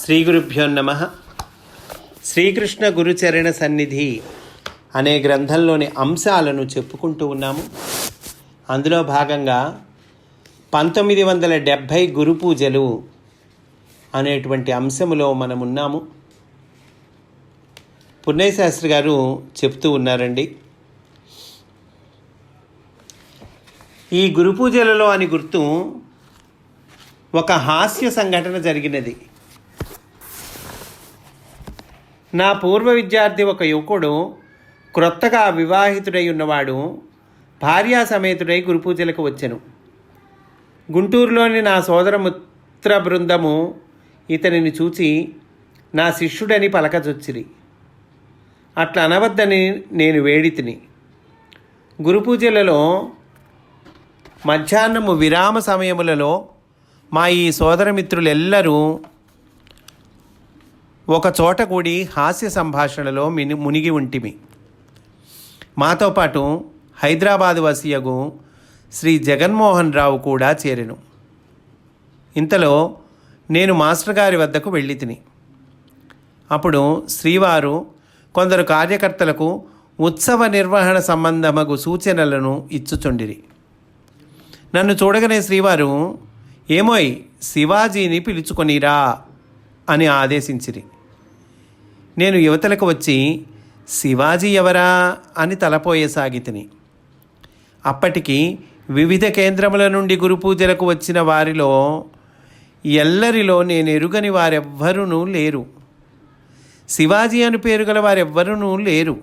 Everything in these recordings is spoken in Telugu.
శ్రీ గురుభ్యో నమ. శ్రీకృష్ణ గురుచరణ సన్నిధి అనే గ్రంథంలోని అంశాలను చెప్పుకుంటూ ఉన్నాము. అందులో భాగంగా పంతొమ్మిది వందల డెబ్భై గురు పూజలు అనేటువంటి అంశములో మనం ఉన్నాము. శాస్త్రి గారు చెప్తూ ఉన్నారండి. ఈ గురు పూజలలో అని గుర్తు ఒక హాస్య సంఘటన జరిగినది. నా పూర్వ విద్యార్థి ఒక యువకుడు క్రొత్తగా వివాహితుడై ఉన్నవాడు భార్యా సమేతుడై గురుపూజలకు వచ్చెను. గుంటూరులోని నా సోదరమిత్ర బృందము ఇతనిని చూచి నా శిష్యుడని పలకచొచ్చిరి. అట్లా అనవద్దని నేను వేడితిని. గురుపూజలలో మధ్యాహ్నము విరామ సమయములలో మా ఈ సోదరమిత్రులెల్లరూ ఒక చోట కూడి హాస్య సంభాషణలో మిని మునిగి ఉంటిమి. మాతో పాటు హైదరాబాద్ వసియగు శ్రీ జగన్మోహన్ రావు కూడా చేరెను. ఇంతలో నేను మాస్టర్ గారి వద్దకు వెళ్ళి తిని. అప్పుడు శ్రీవారు కొందరు కార్యకర్తలకు ఉత్సవ నిర్వహణ సంబంధమగు సూచనలను ఇచ్చుచుండిరి. నన్ను చూడగానే శ్రీవారు ఏమోయ్ శివాజీని పిలుచుకొనిరా అని ఆదేశించిరి. నేను యువతలకు వచ్చి శివాజీ ఎవరా? అని తలపోయేసాగితిని అప్పటికి వివిధ కేంద్రముల నుండి గురు పూజలకు వచ్చిన వారిలో ఎల్లరిలో నేను ఎరుగని వారెవ్వరూ లేరు. శివాజీ అని పేరు గల వారెవ్వరూ లేరు.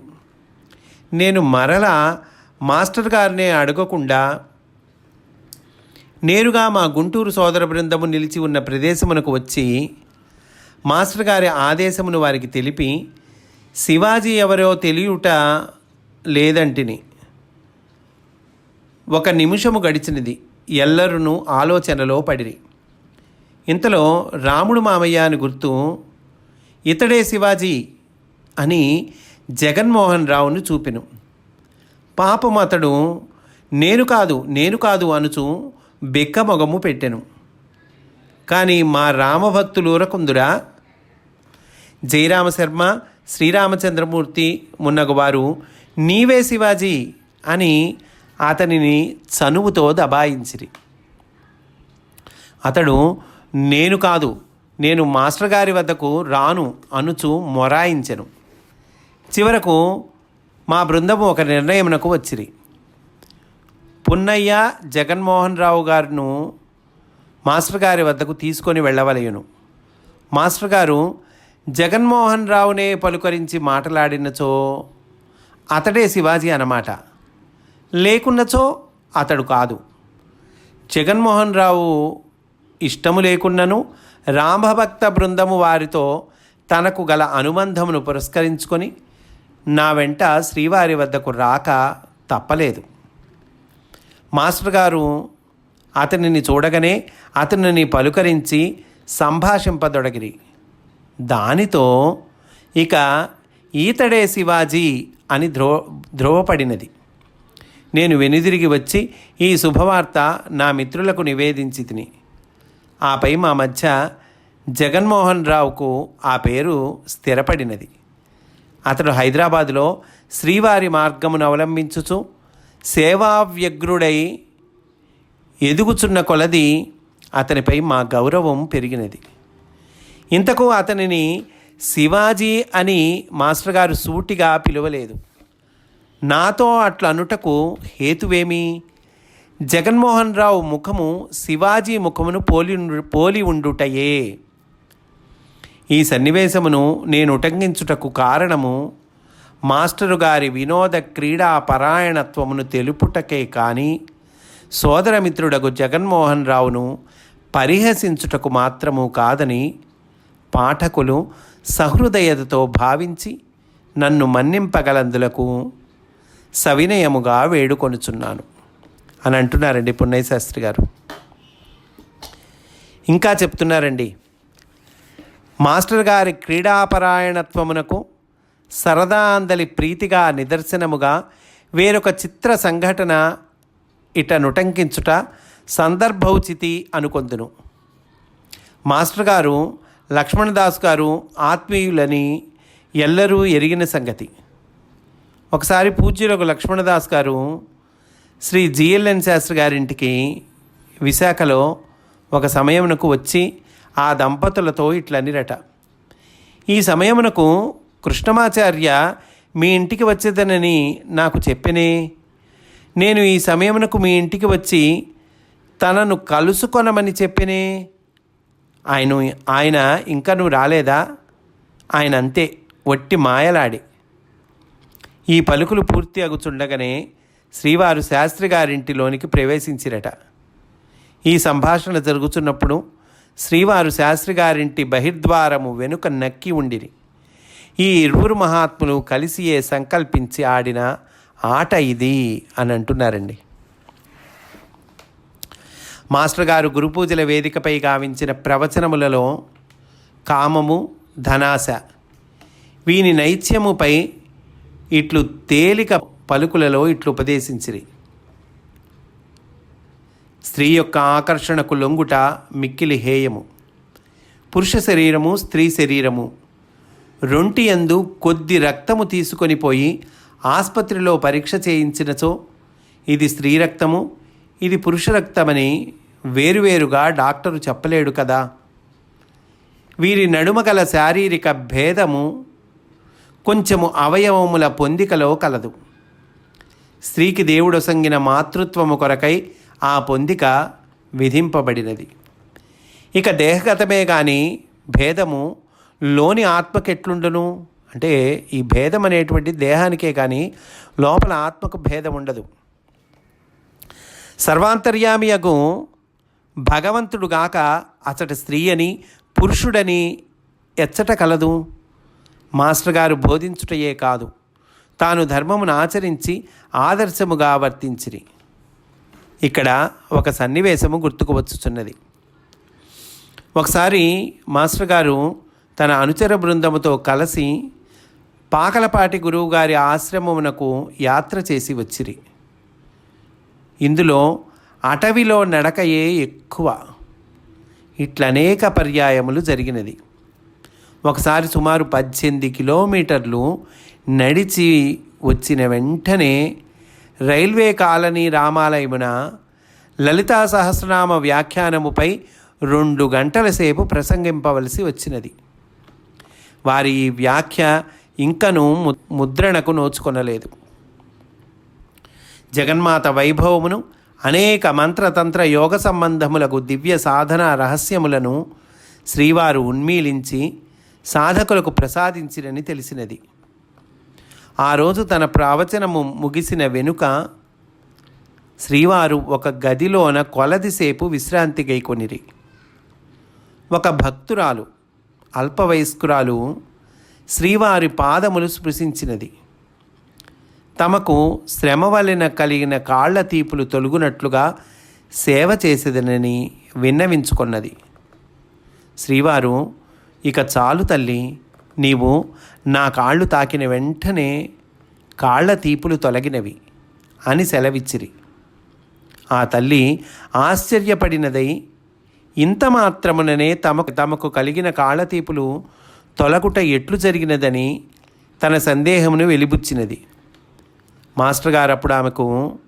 నేను మరలా మాస్టర్ గారినే అడగకుండా నేరుగా మా గుంటూరు సోదర బృందము నిలిచి ఉన్న ప్రదేశమునకు వచ్చి మాస్టర్ గారి ఆదేశమును వారికి తెలిపి శివాజీ ఎవరో తెలియుట లేదంటిని. ఒక నిమిషము గడిచినది. ఎల్లరును ఆలోచనలో పడిరి. ఇంతలో రాముడు మామయ్య అని గుర్తు ఇతడే శివాజీ అని జగన్మోహన్ రావును చూపెను. పాపం అతడు నేను కాదు నేను కాదు అనుచు బెక్కమొగము పెట్టెను. కానీ మా రామభక్తులు ఊరకుందురా? జయరామశర్మ శ్రీరామచంద్రమూర్తి మున్నగువారు నీవే శివాజీ అని అతనిని చనువుతో దబాయించిరి. అతడు నేను కాదు నేను మాస్టర్ గారి వద్దకు రాను అనుచు మొరాయించెను. చివరకు మా బృందము ఒక నిర్ణయమునకు వచ్చిరి. పున్నయ్య జగన్మోహన్ రావు గారును మాస్టర్ గారి వద్దకు తీసుకొని వెళ్ళవలయును మాస్టర్ గారు జగన్మోహన్ రావునే పలుకరించి మాట్లాడినచో అతడే శివాజీ అన్నమాట. లేకున్నచో అతడు కాదు. జగన్మోహన్ రావు ఇష్టము లేకున్నను రామభక్త బృందము వారితో తనకు గల అనుబంధమును పురస్కరించుకొని నా వెంట శ్రీవారి వద్దకు రాక తప్పలేదు. మాస్టర్ గారు అతనిని చూడగానే అతనిని పలుకరించి సంభాషింపదొడగిరి. దానితో ఇక ఈతడే శివాజీ అని ధ్రువ ధ్రువపడినది నేను వెనుదిరిగి వచ్చి ఈ శుభవార్త నా మిత్రులకు నివేదించి తిని. ఆపై మా మధ్య జగన్మోహన్ రావుకు ఆ పేరు స్థిరపడినది. అతడు హైదరాబాదులో శ్రీవారి మార్గమును అవలంబించుచు సేవావ్యగ్రుడై ఎదుగుచున్న కొలది అతనిపై మా గౌరవం పెరిగినది. ఇంతకు అతనిని శివాజీ అని మాస్టర్ గారు సూటిగా పిలువలేదు. నాతో అట్లా అనుటకు హేతువేమి? జగన్మోహన్ రావు ముఖము శివాజీ ముఖమును పోలి పోలి ఉండుటయే. ఈ సన్నివేశమును నేను ఉటంకించుటకు కారణము మాస్టరు గారి వినోద క్రీడా పరాయణత్వమును తెలుపుటకే కానీ సోదరమిత్రుడకు జగన్మోహన్ రావును పరిహసించుటకు మాత్రము కాదని పాఠకులు సహృదయతతో భావించి నన్ను మన్నింపగలందులకు సవినయముగా వేడుకొనుచున్నాను. అని అంటున్నారండి పున్నయ్య శాస్త్రి గారు. ఇంకా చెప్తున్నారండి. మాస్టర్ గారి క్రీడాపరాయణత్వమునకు సరదా అందలి ప్రీతిగా నిదర్శనముగా వేరొక చిత్ర సంఘటన ఇట నుటంకించుట సందర్భౌచితి అనుకొందును. మాస్టర్ గారు లక్ష్మణదాస్ గారు ఆత్మీయులని ఎల్లరూ ఎరిగిన సంగతి. ఒకసారి పూజ్యులకు లక్ష్మణదాస్ గారు శ్రీ జిఎల్ఎన్ శాస్త్రి గారింటికి విశాఖలో ఒక సమయమునకు వచ్చి ఆ దంపతులతో ఇట్లనిరట. ఈ సమయమునకు కృష్ణమాచార్య మీ ఇంటికి వచ్చేదనని నాకు చెప్పినే నేను ఈ సమయమునకు మీ ఇంటికి వచ్చి తనను కలుసుకొనమని చెప్పినే. ఆయన ఆయన ఇంకా నువ్వు రాలేదా? ఆయన అంతే ఒట్టి మాయలాడి. ఈ పలుకులు పూర్తి అగుచుండగానే శ్రీవారు శాస్త్రి గారింటిలోనికి ప్రవేశించిరట. ఈ సంభాషణ జరుగుతున్నప్పుడు శ్రీవారు శాస్త్రి గారింటి బహిర్ద్వారము వెనుక నక్కి ఉండిరి. ఈ ఇరువురు మహాత్ములు కలిసియే సంకల్పించి ఆడిన ఆట ఇది అని అంటున్నారండి. మాస్టర్ గారు గురుపూజల వేదికపై గావించిన ప్రవచనములలో కామము ధనాశ వీని నైత్యముపై ఇట్లు తేలిక పలుకులలో ఇట్లు ఉపదేశించిరి. స్త్రీ యొక్క ఆకర్షణకు లొంగుట మిక్కిలి హేయము. పురుష శరీరము స్త్రీ శరీరము. రొంటి యందు కొద్ది రక్తము తీసుకొని పోయి ఆసుపత్రిలో పరీక్ష చేయించినచో ఇది స్త్రీ రక్తము ఇది పురుష రక్తమని వేరువేరుగా డాక్టరు చెప్పలేడు కదా. వీరి నడుమ గల శారీరక భేదము కొంచెము అవయవముల పొందికలో కలదు. స్త్రీకి దేవుడు సంగిన మాతృత్వము కొరకై ఆ పొందిక విధింపబడినది. ఇక దేహగతమే కానీ భేదము లోని ఆత్మకెట్లుండును? అంటే ఈ భేదం అనేటువంటి దేహానికే కానీ లోపల ఆత్మకు భేదం ఉండదు. సర్వాంతర్యామియగు భగవంతుడు గాక అతడు స్త్రీ అని పురుషుడని ఎచ్చట కలదు. మాస్టర్ గారు బోధించుటయే కాదు. తాను ధర్మమును ఆచరించి ఆదర్శముగా వర్తించిరి. ఇక్కడ ఒక సన్నివేశము గుర్తుకు వచ్చుచున్నది. ఒకసారి మాస్టర్ గారు తన అనుచర బృందముతో కలిసి పాకలపాటి గురువుగారి ఆశ్రమమునకు యాత్ర చేసి వచ్చిరి. ఇందులో అటవిలో నడకయే ఎక్కువ. ఇట్లనేక పర్యాయములు జరిగినది. ఒకసారి సుమారు పద్దెనిమిది కిలోమీటర్లు నడిచి వచ్చిన వెంటనే రైల్వే కాలనీ రామాలయమున లలితా సహస్రనామ వ్యాఖ్యానముపై రెండు గంటల సేపు ప్రసంగింపవలసి వచ్చినది. వారి ఈ వ్యాఖ్య ఇంకను ముద్రణకు నోచుకొనలేదు. జగన్మాత వైభవమును అనేక మంత్రతంత్ర యోగ సంబంధములకు దివ్య సాధన రహస్యములను శ్రీవారు ఉన్మీలించి సాధకులకు ప్రసాదించిరని తెలిసినది. ఆ రోజు తన ప్రవచనము ముగిసిన వెనుక శ్రీవారు ఒక గదిలోన కొలదిసేపు విశ్రాంతి గైకొనిరి ఒక భక్తురాలు అల్పవయస్కురాలు శ్రీవారి పాదములు స్పృశించినది. తమకు శ్రమ వలన కలిగిన కాళ్ళ తీపులు తొలుగునట్లుగా సేవ చేసేదనని విన్నవించుకున్నది. శ్రీవారు ఇక చాలు తల్లి నీవు నా కాళ్ళు తాకిన వెంటనే కాళ్ళ తీపులు తొలగినవి అని సెలవిచ్చిరి. ఆ తల్లి ఆశ్చర్యపడినదై ఇంత మాత్రముననే తమకు తమకు కలిగిన కాళ్ళతీపులు తొలగుట ఎట్లు జరిగినదని తన సందేహమును వెలిబుచ్చినది. మాస్టర్ గారు అప్పుడు ఆమెకు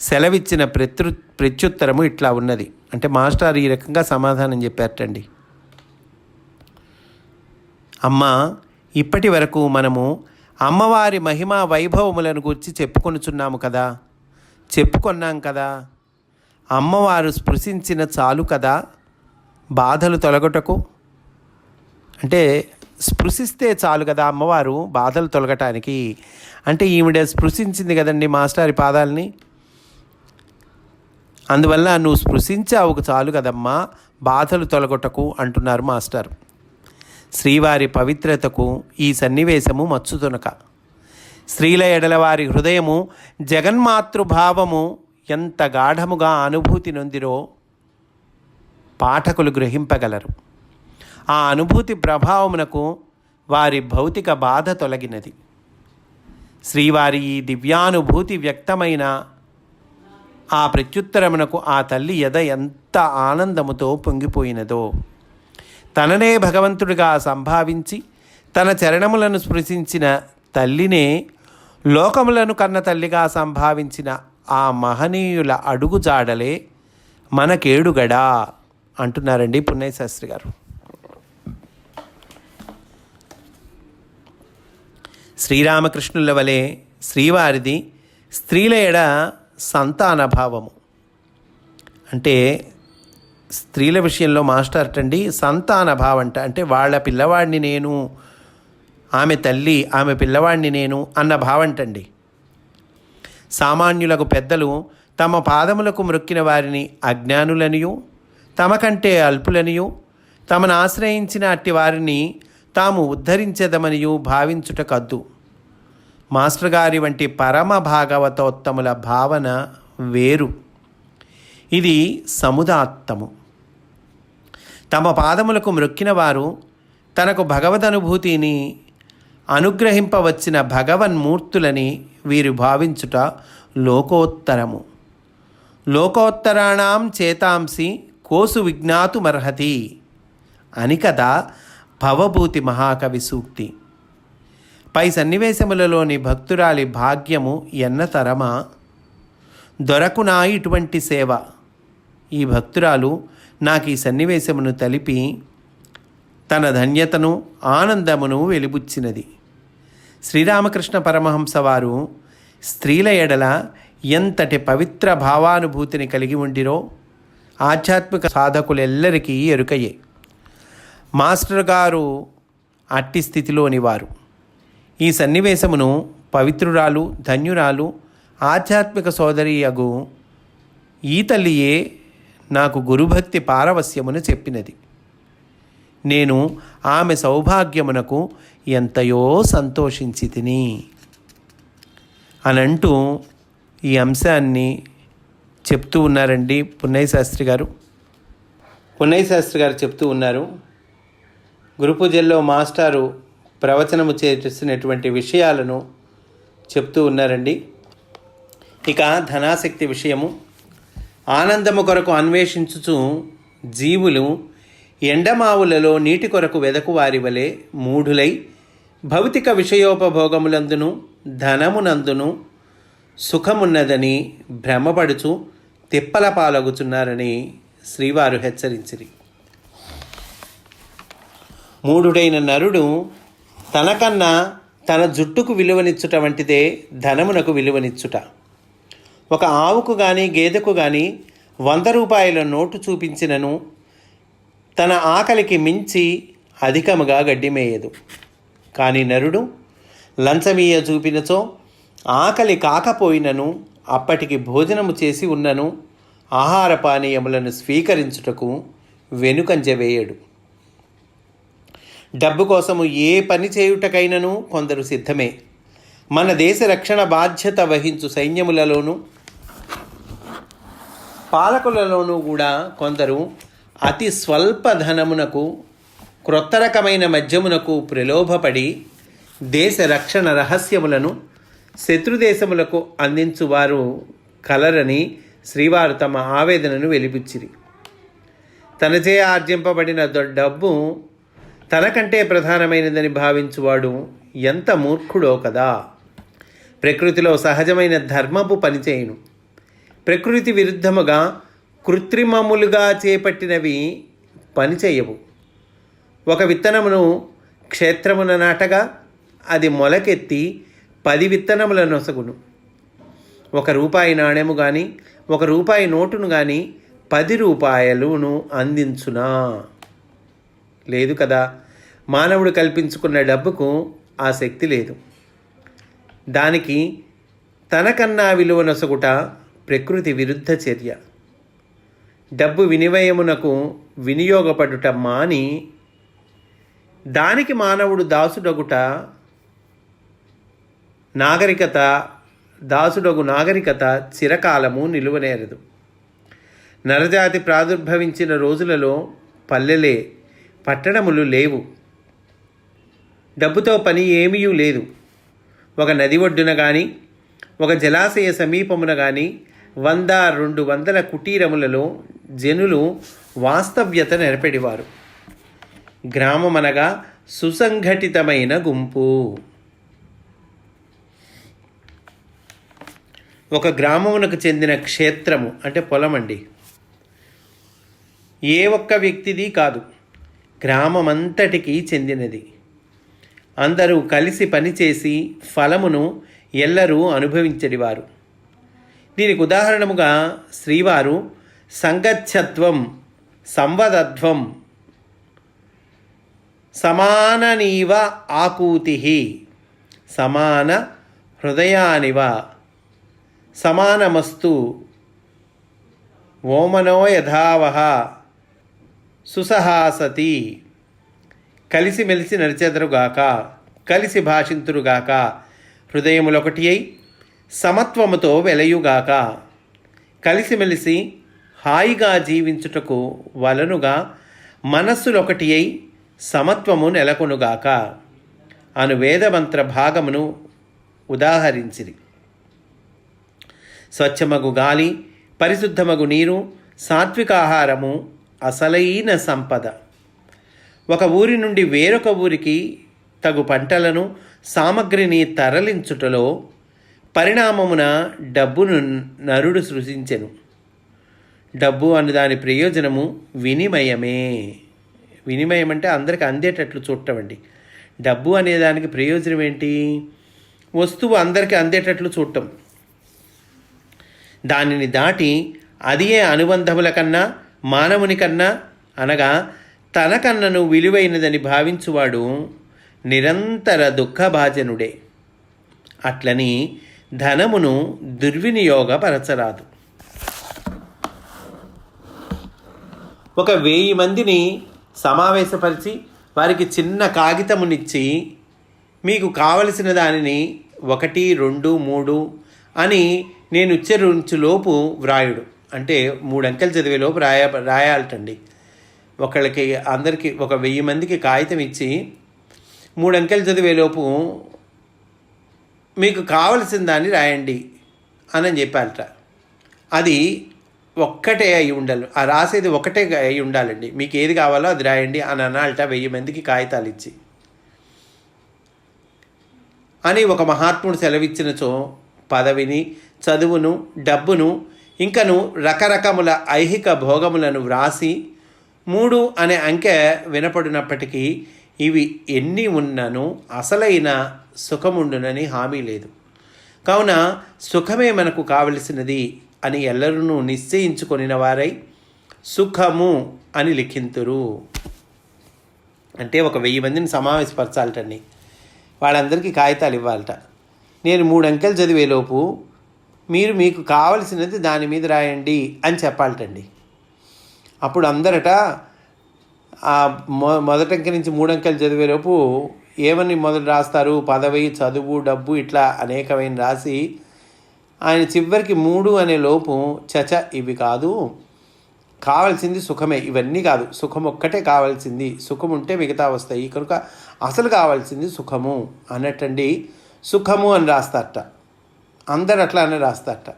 సెలవిచ్చిన ప్రత్యు ప్రత్యుత్తరము ఇట్లా ఉన్నది. అంటే మాస్టర్ ఈ రకంగా సమాధానం చెప్పారటండి. అమ్మ ఇప్పటి వరకు మనము అమ్మవారి మహిమా వైభవములను గురించి చెప్పుకొనుచున్నాము కదా. చెప్పుకొన్నాం కదా. అమ్మవారు స్పృశించిన చాలు కదా. బాధలు తొలగటకు అంటే స్పృశిస్తే చాలు కదా అమ్మవారు బాధలు తొలగటానికి. అంటే ఈవిడ స్పృశించింది కదండి మాస్టారి పాదాలని. అందువల్ల నువ్వు స్పృశించావు చాలు కదమ్మా బాధలు తొలగొట్టకు అంటున్నారు మాస్టర్. శ్రీవారి పవిత్రతకు ఈ సన్నివేశము మచ్చుతునక స్త్రీల ఎడలవారి హృదయము జగన్మాతృభావము ఎంత గాఢముగా అనుభూతి నొందిరో పాఠకులు గ్రహింపగలరు. ఆ అనుభూతి ప్రభావమునకు వారి భౌతిక బాధ తొలగినది. శ్రీవారి ఈ దివ్యానుభూతి వ్యక్తమైన ఆ ప్రత్యుత్తరమునకు ఆ తల్లి ఎద ఎంత ఆనందముతో పొంగిపోయినదో. తననే భగవంతుడిగా సంభావించి తన చరణములను స్పృశించిన తల్లినే లోకములను కన్న తల్లిగా సంభావించిన ఆ మహనీయుల అడుగుజాడలే మనకేడుగడా అంటున్నారండి పున్నయ్య శాస్త్రి గారు. శ్రీరామకృష్ణుల వలె శ్రీవారిది స్త్రీల ఎడ సంతాన భావము అంటే స్త్రీల విషయంలో మాస్టర్ అండి సంతాన భావంట అంటే వాళ్ళ పిల్లవాడిని నేను ఆమె తల్లి ఆమె పిల్లవాడిని నేను అన్న భావంటండి. సామాన్యులకు పెద్దలు తమ పాదములకు మృక్కిన వారిని అజ్ఞానులనియు తమ కంటే అల్పులనియు తమను ఆశ్రయించిన అట్టి వారిని తాము ఉద్ధరించదమనియు భావించుట కద్దు మాస్టర్ గారి వంటి పరమ భాగవతోత్తముల భావన వేరు. ఇది సముదాత్తము. తమ పాదములకు మ్రొక్కిన వారు తనకు భగవదనుభూతిని అనుగ్రహింపవచ్చిన భగవన్మూర్తులని వీరు భావించుట లోకోత్తరము. లోకోత్తరాణం చేతాంసి కోసు విజ్ఞాతుమర్హతి అని కదా భవభూతి మహాకవి సూక్తి. పై సన్నివేశములలోని భక్తురాలి భాగ్యము ఎన్నతరమా దొరకునా ఇటువంటి సేవ? ఈ భక్తురాలు నాకు ఈ సన్నివేశమును తలిపి తన ధన్యతను ఆనందమును వెలిబుచ్చినది. శ్రీరామకృష్ణ పరమహంస వారు స్త్రీల ఎడల ఎంతటి పవిత్ర భావానుభూతిని కలిగి ఉండిరో ఆధ్యాత్మిక సాధకులెల్లరికీ ఎరుకయే. మాస్టర్ గారు అట్టి స్థితిలోని వారు. ఈ సన్నివేశమును పవిత్రురాలు ధన్యురాలు ఆధ్యాత్మిక సోదరియగు ఈ తల్లియే నాకు గురుభక్తి పారవస్యమును చెప్పినది. నేను ఆమె సౌభాగ్యమునకు ఎంతయో సంతోషించి తిని. అనంటూ ఈ అంశాన్ని చెప్తూ ఉన్నారండి పున్నయ్య శాస్త్రి గారు. పున్నయ్య శాస్త్రి గారు చెప్తూ ఉన్నారు. గురుపూజల్లో మాస్టారు ప్రవచనము చేస్తున్నటువంటి విషయాలను చెప్తూ ఉన్నారండి. ఇక ధనాసక్తి విషయము. ఆనందము కొరకు అన్వేషించుచు జీవులు ఎండమావులలో నీటి కొరకు వెదకు వారి వలె మూఢులై భౌతిక విషయోపభోగములందును ధనమునందును సుఖమున్నదని భ్రమపడుచు తిప్పల పాలగుచున్నారని శ్రీవారు హెచ్చరించిరి. మూఢుడైన నరుడు తనకన్నా తన జుట్టుకు విలువనిచ్చుట వంటిదే ధనమునకు విలువనిచ్చుట. ఒక ఆవుకు కానీ గేదెకు కానీ వంద రూపాయల నోటు చూపించినను తన ఆకలికి మించి అధికముగా గడ్డిమేయదు. కానీ నరుడు లంచమీయ చూపినచో ఆకలి కాకపోయినను అప్పటికి భోజనము చేసి ఉన్నను ఆహార పానీయములను స్వీకరించుటకు వెనుకంజ వేయడు. డబ్బు కోసము ఏ పని చేయుటకైనను కొందరు సిద్ధమే. మన దేశ రక్షణ బాధ్యత వహించు సైన్యములలోనూ పాలకులలోనూ కూడా కొందరు అతి స్వల్ప ధనమునకు క్రొత్త రకమైన మద్యమునకు ప్రలోభపడి దేశ రక్షణ రహస్యములను శత్రుదేశములకు అందించువారు కలరని శ్రీవారు తమ ఆవేదనను వెలిబుచ్చిరి తనచే ఆర్జింపబడిన దొ- డబ్బు తనకంటే ప్రధానమైనదని భావించువాడు ఎంత మూర్ఖుడో కదా. ప్రకృతిలో సహజమైన ధర్మపు పనిచేయును ప్రకృతి విరుద్ధముగా కృత్రిమములుగా చేపట్టినవి పనిచేయవు ఒక విత్తనమును క్షేత్రమున నాటగా అది మొలకెత్తి పది విత్తనముల నొసగును. ఒక రూపాయి నాణెము కానీ ఒక రూపాయి నోటును కానీ పది రూపాయలును అందించునా? లేదు కదా? మానవుడు కల్పించుకున్న డబ్బుకు ఆ శక్తి లేదు. దానికి తనకన్నా విలువనొసగుట ప్రకృతి విరుద్ధ చర్య. డబ్బు వినిమయమునకు వినియోగపడుట మాని దానికి మానవుడు దాసుడగుట నాగరికత దాసుడగు నాగరికత చిరకాలము నిలువనేరదు. నరజాతి ప్రాదుర్భవించిన రోజులలో పల్లెలే పట్టణములు లేవు. డబ్బుతో పని ఏమీ లేదు. ఒక నది ఒడ్డున కానీ ఒక జలాశయ సమీపమున కానీ వంద రెండు వందల కుటీరములలో జనులు వాస్తవ్యత నెరపెడివారు. గ్రామం అనగా సుసంఘటితమైన గుంపు. ఒక గ్రామమునకు చెందిన క్షేత్రము అంటే పొలం అండి ఏ ఒక్క వ్యక్తిది కాదు. గ్రామమంతటికి చెందినది. అందరూ కలిసి పనిచేసి ఫలమును ఎల్లరూ అనుభవించడివారు. దీనికి ఉదాహరణముగా శ్రీవారు సంగచ్చత్వం సంవదత్వం సమాననీవ ఆకూతి సమాన హృదయానివ సమానమస్తు ఓమనో యథావహ సుసహాసతి. కలిసిమెలిసి నడిచెదరుగాక కలిసి భాషింతురుగాక హృదయములొకటి అయి సమత్వముతో వెలయుగాక కలిసిమెలిసి హాయిగా జీవించుటకు వలనుగా మనస్సులొకటి అయి సమత్వము నెలకొనుగాక. అను వేదమంత్ర భాగమును ఉదాహరించిరి. స్వచ్ఛమగు గాలి పరిశుద్ధమగు నీరు సాత్వికాహారము అసలైన సంపద. ఒక ఊరి నుండి వేరొక ఊరికి తగు పంటలను సామగ్రిని తరలించుటలో పరిణామమున డబ్బును నరుడు సృజించెను. డబ్బు అను దాని ప్రయోజనము వినిమయమే. వినిమయం అంటే అందరికి అందేటట్లు చూడటం అండి డబ్బు అనే దానికి ప్రయోజనం ఏంటి వస్తువు అందరికీ అందేటట్లు చూడటం దానిని దాటి అదియే అనుబంధముల కన్నా మానవుని కన్నా అనగా తనకన్నను విలువైనదని భావించువాడు నిరంతర దుఃఖభాజనుడే. అట్లని ధనమును దుర్వినియోగపరచరాదు. ఒక వెయ్యి మందిని సమావేశపరిచి వారికి చిన్న కాగితమునిచ్చి మీకు కావలసిన దానిని ఒకటి రెండు మూడు అని నేను ఉచ్చరించులోపు వ్రాయుడు. అంటే మూడు అంకెలు చదివేలోపు రాయ రాయాలటండి. ఒకళ్ళకి అందరికీ ఒక వెయ్యి మందికి కాగితం ఇచ్చి మూడు అంకెలు చదివేలోపు మీకు కావలసిన దాన్ని రాయండి అని చెప్పాలట. అది ఒక్కటే అయి ఉండాలి. ఆ రాసేది ఒకటే అయి ఉండాలండి. మీకు ఏది కావాలో అది రాయండి అని అనాలట వెయ్యి మందికి కాగితాలు ఇచ్చి. అని ఒక మహాత్ముడు సెలవిచ్చినచో పదవిని చదువును డబ్బును ఇంకను రకరకముల ఐహిక భోగములను వ్రాసి మూడు అనే అంకె వినపడినప్పటికీ ఇవి ఎన్ని ఉన్నను అసలైన సుఖముండునని హామీ లేదు. కావున సుఖమే మనకు కావలసినది అని ఎల్లరూ నిశ్చయించుకొనిన వారై సుఖము అని లిఖింతురు. అంటే ఒక వెయ్యి మందిని సమావేశపరచాలటండి. వాళ్ళందరికీ కాగితాలు ఇవ్వాలట నేను మూడు అంకెలు చదివేలోపు మీరు మీకు కావలసినది దాని మీద రాయండి అని చెప్పాలటండి. అప్పుడు అందరట ఆ మొ మొదటంక నుంచి మూడంకెలు చదివేలోపు ఏమని మొదట రాస్తారు? పదవి చదువు డబ్బు ఇట్లా అనేకమైన రాసి ఆయన చివరికి మూడు అనే లోపు చచ ఇవి కాదు కావాల్సింది సుఖమే. ఇవన్నీ కాదు సుఖం ఒక్కటే కావాల్సింది. సుఖం ఉంటే మిగతా వస్తాయి. కనుక అసలు కావాల్సింది సుఖము అన్నట్టండి. సుఖము అని రాస్తారట. అందరు అట్లానే రాస్తారట.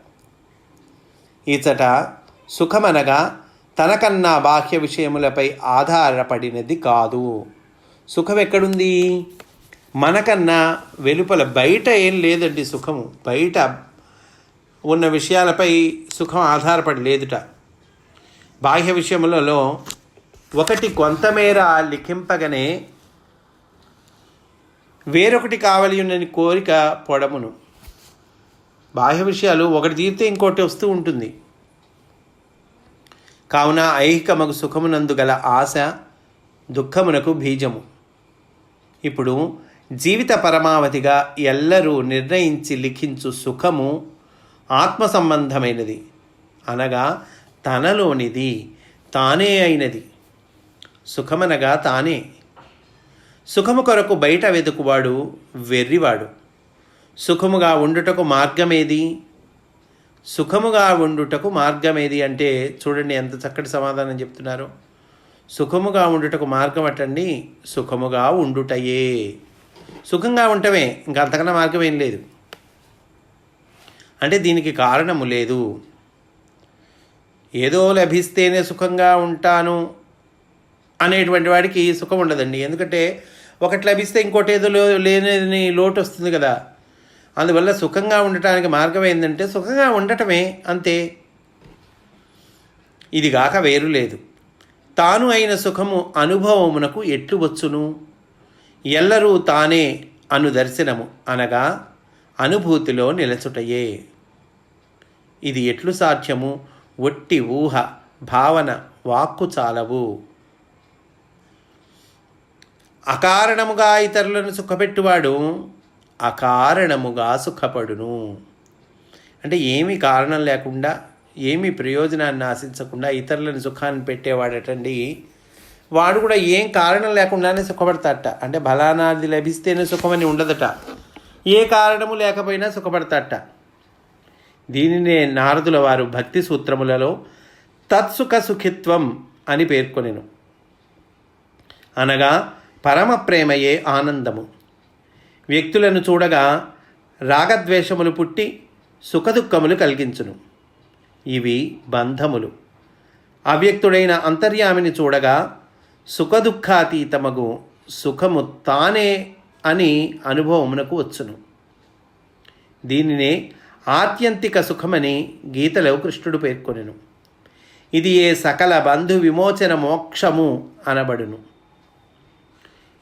ఈచట సుఖమనగా తనకన్నా బాహ్య విషయములపై ఆధారపడినది కాదు. సుఖం ఎక్కడుంది మనకన్నా వెలుపల బయట ఏం లేదండి సుఖము. బయట ఉన్న విషయాలపై సుఖం ఆధారపడి లేదుట. బాహ్య విషయములలో ఒకటి కొంతమేర లిఖింపగనే వేరొకటి కావాలి ఉన్నని కోరిక పొడమును. బాహ్య విషయాలు ఒకటి తీరితే ఇంకోటి వస్తూ ఉంటుంది. కావున ఐహికమగు సుఖమునందు గల ఆశ దుఃఖమునకు బీజము. ఇప్పుడు జీవిత పరమావధిగా ఎల్లరూ నిర్ణయించి లిఖించు సుఖము ఆత్మ సంబంధమైనది అనగా తనలోనిది తానే అయినది. సుఖమనగా తానే. సుఖము కొరకు బయట వెతుకువాడు వెర్రివాడు. సుఖముగా ఉండుటకు మార్గమేది? సుఖముగా ఉండుటకు మార్గమేది అంటే చూడండి ఎంత చక్కటి సమాధానం చెప్తున్నారు. సుఖముగా ఉండుటకు మార్గం అటండి సుఖముగా ఉండుటయే. సుఖంగా ఉండటమే ఇంకా అంతకన్నా మార్గం ఏం లేదు. అంటే దీనికి కారణము లేదు. ఏదో లభిస్తేనే సుఖంగా ఉంటాను అనేటువంటి వాడికి సుఖం ఉండదండి. ఎందుకంటే ఒకటి లభిస్తే ఇంకోటి ఏదో లేనిదని లేని లోటు వస్తుంది కదా. అందువల్ల సుఖంగా ఉండటానికి మార్గం ఏంటంటే సుఖంగా ఉండటమే అంతే. ఇది గాక వేరు లేదు. తాను అయిన సుఖము అనుభవమునకు ఎట్లు వచ్చును? ఎల్లరూ తానే అను దర్శనము అనగా అనుభూతిలో నిలచుటయే. ఇది ఎట్లు సాధ్యము? ఒట్టి ఊహ భావన వాక్కు చాలవు. అకారణముగా ఇతరులను సుఖపెట్టువాడు అకారణముగా సుఖపడును. అంటే ఏమీ కారణం లేకుండా ఏమీ ప్రయోజనాన్ని ఆశించకుండా ఇతరులను సుఖాన్ని పెట్టేవాడటండి. వాడు కూడా ఏం కారణం లేకుండానే సుఖపడతాడట అంటే బలానాది లభిస్తేనే సుఖమని ఉండదట. ఏ కారణము లేకపోయినా సుఖపడతాడట దీనినే నారదుల వారు భక్తి సూత్రములలో తత్సుఖ సుఖిత్వం అని పేర్కొనెను. అనగా పరమ ప్రేమయే ఆనందము. వ్యక్తులను చూడగా రాగద్వేషములు పుట్టి సుఖదుఖములు కలిగించును. ఇవి బంధములు. అవ్యక్తుడైన అంతర్యామిని చూడగా సుఖదుఖాతీతమగు సుఖము తానే అని అనుభవమునకు వచ్చును. దీనినే ఆత్యంతిక సుఖమని గీతలో కృష్ణుడు పేర్కొనెను. ఇది ఏ సకల బంధు విమోచన మోక్షము అనబడును.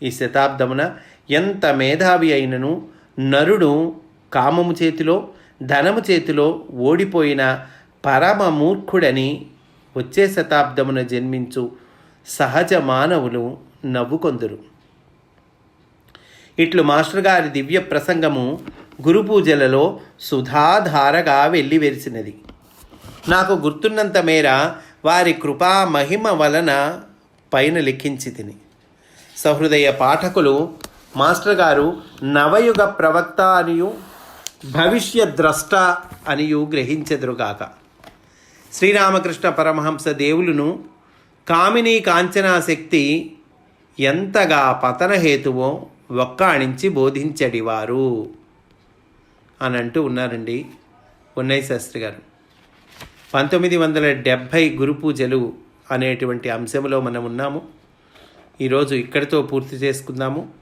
ఈ శతాబ్దమున ఎంత మేధావి అయినను నరుడు కామము చేతిలో ధనము చేతిలో ఓడిపోయిన పరమ మూర్ఖుడని వచ్చే శతాబ్దమున జన్మించు సహజ మానవులు నవ్వుకొందురు. ఇట్లు మాస్టర్ గారి దివ్య ప్రసంగము గురు పూజలలో సుధాధారగా వెళ్ళివెరిసినది నాకు గుర్తున్నంత మేర వారి కృపా మహిమ వలన పైన లిఖించి తిని సహృదయ పాఠకులు మాస్టర్ గారు నవయుగ ప్రవక్త అనియు భవిష్య ద్రష్ట అనియు గ్రహించెదురుగాక శ్రీరామకృష్ణ పరమహంస దేవులను కామిని కాంచనా శక్తి ఎంతగా పతనహేతువో ఒక్కాణించి బోధించడివారు. అని అంటూ ఉన్నారండి ఉన్నయ్య శాస్త్రి గారు. పంతొమ్మిది వందల డెబ్భై గురు పూజలు అనేటువంటి అంశంలో మనం ఉన్నాము. ఈరోజు ఇక్కడితో పూర్తి చేసుకుందాము.